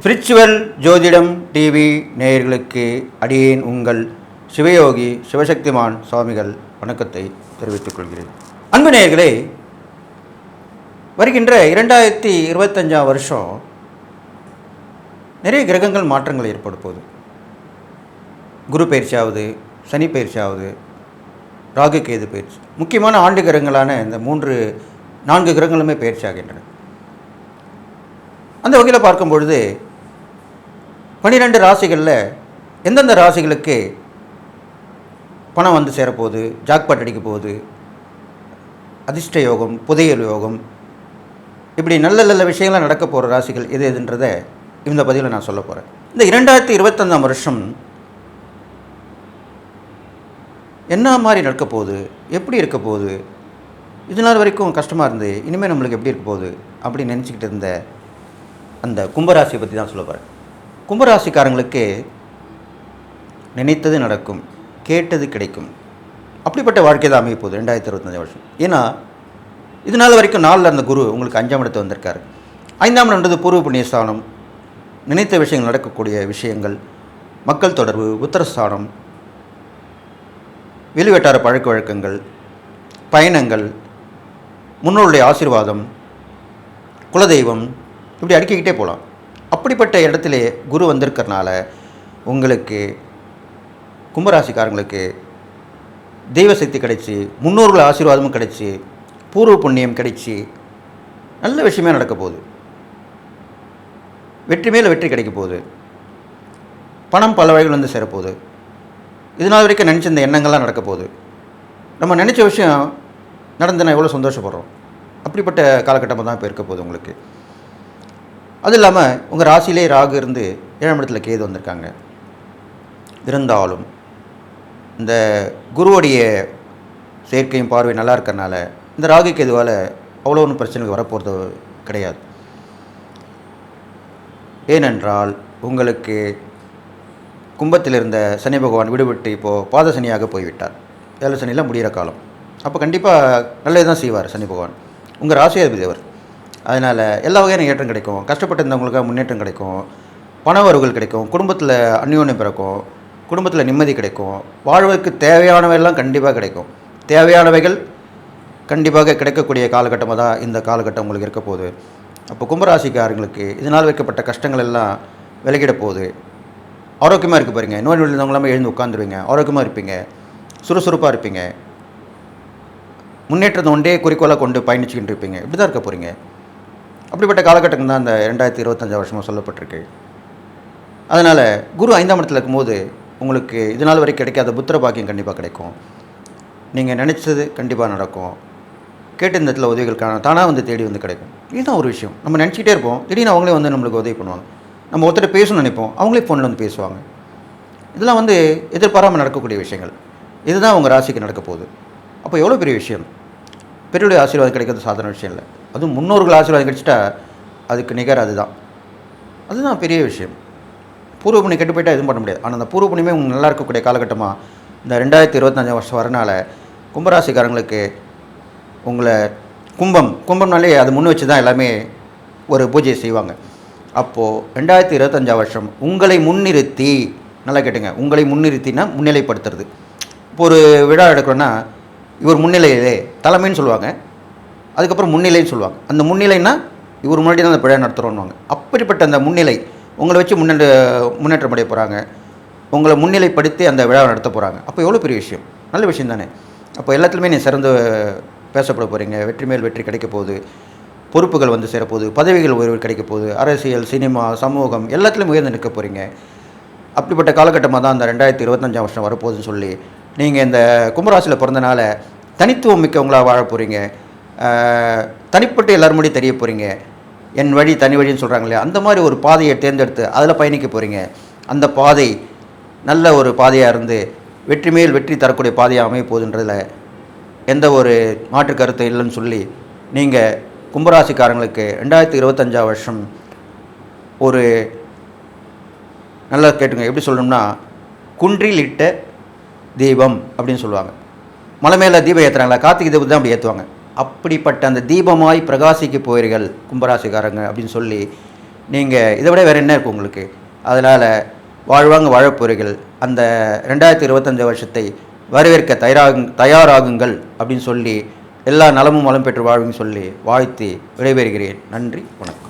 Spiritual ஜோதிடம் TV நேயர்களுக்கு அடியேன் உங்கள் சிவயோகி சிவசக்திமான் சுவாமிகள் வணக்கத்தை தெரிவித்துக் கொள்கிறேன். அன்பு நேயர்களே வருகின்ற இரண்டாயிரத்தி இருபத்தஞ்சாம் வருஷம் நிறைய கிரகங்கள் மாற்றங்கள் ஏற்படும் போது குரு பயிற்சியாவது சனி பயிற்சியாவது ராகு கேது பயிற்சி. முக்கியமான ஆண்டு கிரகங்களான இந்த மூன்று நான்கு கிரகங்களுமே பயிற்சி ஆகின்றன. அந்த வகையில் பார்க்கும் பொழுது பன்னிரெண்டு ராசிகளில் எந்தெந்த ராசிகளுக்கு பணம் வந்து சேரப்போகுது ஜாக்பாட் அடிக்க போகுது அதிர்ஷ்ட யோகம் புதையல் யோகம் இப்படி நல்ல நல்ல விஷயங்கள்லாம் நடக்க போகிற ராசிகள் எது எதுன்றதை இந்த பதிவில் நான் சொல்ல போகிறேன் இந்த இரண்டாயிரத்தி இருபத்தஞ்சாம் வருஷம் என்ன மாதிரி நடக்க போகுது எப்படி இருக்க போகுது இது நாள் வரைக்கும் கஷ்டமாக இருந்து இனிமேல் நம்மளுக்கு எப்படி இருக்க போகுது அப்படின்னு நினச்சிக்கிட்டு இருந்த அந்த கும்பராசியை பற்றி தான் சொல்ல போகிறேன் கும்பராசிக்காரங்களுக்கு நினைத்தது நடக்கும் கேட்டது கிடைக்கும். அப்படிப்பட்ட வாழ்க்கை தான் அமைய போகுது ரெண்டாயிரத்தி இருபத்தஞ்சு வருஷம். ஏன்னா இது நாள் வரைக்கும் நாளில் இருந்த குரு உங்களுக்கு அஞ்சாம் இடத்து வந்திருக்காரு. ஐந்தாம் இடம்ன்றது பூர்வ புண்ணியஸ்தானம். நினைத்த விஷயங்கள் நடக்கக்கூடிய விஷயங்கள் மக்கள் தொடர்பு உத்தரஸ்தானம் வெளிவட்டார பழக்க வழக்கங்கள் பயணங்கள் முன்னோருடைய ஆசீர்வாதம் குலதெய்வம் இப்படி அடுக்கிக்கிட்டே போகலாம் அப்படிப்பட்ட இடத்திலே குரு வந்திருக்கிறனால உங்களுக்கு கும்பராசிக்காரங்களுக்கு தெய்வ சக்தி கிடைச்சி முன்னோர்கள் ஆசீர்வாதமும் கிடைச்சி பூர்வ புண்ணியம் கிடைச்சி நல்ல விஷயமே நடக்க போகுது. வெற்றி மேலே வெற்றி கிடைக்க போகுது. பணம் பல வழிகள் வந்து சேரப்போகுது. இது நாள் வரைக்கும் நினச்ச இந்த எண்ணங்கள்லாம் நடக்க போகுது. நம்ம நினச்ச விஷயம் நடந்து எவ்வளோ சந்தோஷப்படுறோம்? அப்படிப்பட்ட காலகட்டமாக தான் இப்போ இருக்க போகுது உங்களுக்கு. அது இல்லாமல் உங்கள் ராசியிலே ராகு இருந்து ஏழாம் இடத்துல கேது வந்திருக்காங்க. இருந்தாலும் இந்த குருவோடைய சேர்க்கையும் பார்வை நல்லா இருக்கிறனால இந்த ராகு கேதுவால் அவ்வளோ ஒன்றும் பிரச்சனைகள் வரப்போகிறது கிடையாது. ஏனென்றால் உங்களுக்கு கும்பத்தில் இருந்த சனி பகவான் விடுபட்டு இப்போது பாத சனியாக போய்விட்டார். ஏழு சனியில் முடிகிற காலம். அப்போ கண்டிப்பாக நல்லது தான் செய்வார் சனி பகவான். உங்கள் ராசியாதிபதி அவர். அதனால் எல்லா வகையான ஏற்றம் கிடைக்கும். கஷ்டப்பட்டு இருந்தவங்களுக்கு முன்னேற்றம் கிடைக்கும். பண வரவுகள் கிடைக்கும். குடும்பத்தில் அந்யோன்யம் பிறக்கும். குடும்பத்தில் நிம்மதி கிடைக்கும். வாழ்வதற்கு தேவையானவையெல்லாம் கண்டிப்பாக கிடைக்கும். தேவையானவைகள் கண்டிப்பாக கிடைக்கக்கூடிய காலகட்டமாக தான் இந்த காலகட்டம் உங்களுக்கு இருக்க போகுது. அப்போ கும்பராசிக்காரங்களுக்கு இதனால் வைக்கப்பட்ட கஷ்டங்கள் எல்லாம் விலகிட போகுது. ஆரோக்கியமாக இருக்க பாருங்க நோய் நொடி இருந்தவங்களாம் எழுந்து உட்காந்துருவீங்க ஆரோக்கியமாக இருப்பீங்க. சுறுசுறுப்பாக இருப்பீங்க. முன்னேற்றத்தை ஒன்றே குறிக்கோளாக கொண்டு பயணிச்சுக்கிட்டு இருப்பீங்க. இப்படி தான் இருக்க போகிறீங்க அப்படிப்பட்ட காலகட்டம் தான் இந்த ரெண்டாயிரத்தி இருபத்தஞ்சா வருஷமாக சொல்லப்பட்டிருக்கு. அதனால் குரு ஐந்தாம் இடத்துல இருக்கும்போது உங்களுக்கு இது நாள் வரைக்கும் கிடைக்காத புத்திர பாக்கியம் கண்டிப்பாக கிடைக்கும். நீங்கள் நினச்சது கண்டிப்பாக நடக்கும். கேட்டு இந்த இடத்துல உதவிகளுக்கான தானாக வந்து தேடி வந்து கிடைக்கும். இதுதான் ஒரு விஷயம். நம்ம நினச்சிக்கிட்டே இருப்போம். திடீர்னு அவங்களே வந்து நம்மளுக்கு உதவி பண்ணுவாங்க. நம்ம ஒருத்தர் பேசணும்னு நினைப்போம். அவங்களே ஃபோனில் வந்து பேசுவாங்க. இதெல்லாம் வந்து எதிர்பாராமல் நடக்கக்கூடிய விஷயங்கள். இதுதான் உங்கள் ராசிக்கு நடக்க போகுது. அப்போ எவ்வளோ பெரிய விஷயம்? பெரியவுடைய ஆசீர்வாதம் கிடைக்கிறது சாதாரண விஷயம் இல்லை. அதுவும் முன்னோர்கள் ஆசீர்வாதம் கிடைச்சிட்டா அதுக்கு நிகர் அதுதான். அதுதான் பெரிய விஷயம். பூர்வ புண்ணி கெட்டு போயிட்டால் எதுவும் பண்ண முடியாது. ஆனால் அந்த பூர்வ புண்ணியமே உங்களுக்கு நல்லா இருக்கக்கூடிய காலகட்டமாக இந்த ரெண்டாயிரத்தி இருபத்தஞ்சாம் வருஷம் வரனால கும்பராசிக்காரங்களுக்கு உங்களை கும்பம் கும்பம்னாலே அது முன் வச்சு தான் எல்லாமே ஒரு பூஜையை செய்வாங்க. அப்போது ரெண்டாயிரத்தி இருபத்தஞ்சாம் வருஷம் உங்களை முன்னிறுத்தி நல்லா கேட்டுங்க உங்களை முன்னிறுத்தினா முன்னிலைப்படுத்துறது. இப்போ ஒரு விழா எடுக்கிறோன்னா இவர் முன்னிலையிலே தலைமைன்னு சொல்லுவாங்க. அதுக்கப்புறம் முன்னிலைன்னு சொல்லுவாங்க. அந்த முன்னிலைன்னா இவர் முன்னாடி தான் அந்த விழா நடத்துகிறோன்னுவாங்க அப்படிப்பட்ட அந்த முன்னிலை உங்களை வச்சு முன்னேற்ற முன்னேற்றம் அடைய போகிறாங்க உங்களை முன்னிலைப்படுத்தி அந்த விழாவை நடத்த போகிறாங்க அப்போ எவ்வளோ பெரிய விஷயம்? நல்ல விஷயம் தானே. அப்போ எல்லாத்துலேயுமே நீ சிறந்து பேசப்பட போகிறீங்க வெற்றி மேல் வெற்றி கிடைக்க போகுது. பொறுப்புகள் வந்து சேரப்போகுது பதவிகள் உயர்வு கிடைக்க போகுது அரசியல் சினிமா சமூகம் எல்லாத்துலேயும் உயர்ந்து நிற்க போகிறீங்க அப்படிப்பட்ட காலகட்டமாக தான் அந்த ரெண்டாயிரத்தி இருபத்தஞ்சாம் வருஷம் வரப்போகுதுன்னு சொல்லி நீங்கள் இந்த கும்பராசியில் பிறந்தனால தனித்துவம் மிக்கவங்களாக வாழ போகிறீங்க தனிப்பட்டு எல்லாரும் முடியும் தெரிய போகிறீங்க என் வழி தனி வழின்னு சொல்கிறாங்களே அந்த மாதிரி ஒரு பாதையை தேர்ந்தெடுத்து அதில் பயணிக்க போகிறீங்க அந்த பாதை நல்ல ஒரு பாதையாக இருந்து வெற்றி மேல் வெற்றி தரக்கூடிய பாதையாக அமைய போகுதுன்றதில் எந்த ஒரு மாற்று கருத்து இல்லைன்னு சொல்லி நீங்கள் கும்பராசிக்காரங்களுக்கு ரெண்டாயிரத்தி இருபத்தஞ்சா வருஷம் ஒரு நல்லா கேட்டுங்க. எப்படி சொல்லணும்னா குன்றில் இட்ட தீபம் அப்படின்னு சொல்லுவாங்க. மலை மேலே தீபம் ஏற்றுறாங்களா கார்த்திகை தீபம் தான் அப்படி ஏற்றுவாங்க அப்படிப்பட்ட அந்த தீபமாய் பிரகாசிக்க போயிருக்கள் கும்பராசிக்காரங்க அப்படின்னு சொல்லி நீங்கள் இதை விட வேறு என்ன இருக்கும் உங்களுக்கு? அதனால் வாழ்வாங்க வாழப்போறீர்கள் அந்த ரெண்டாயிரத்தி இருபத்தஞ்சு வருஷத்தை வரவேற்க தயாராகு தயாராகுங்கள் அப்படின்னு சொல்லி எல்லா நலமும் வளம் பெற்று வாழ்வுன்னு சொல்லி வாழ்த்து விடைபெறுகிறேன். நன்றி வணக்கம்.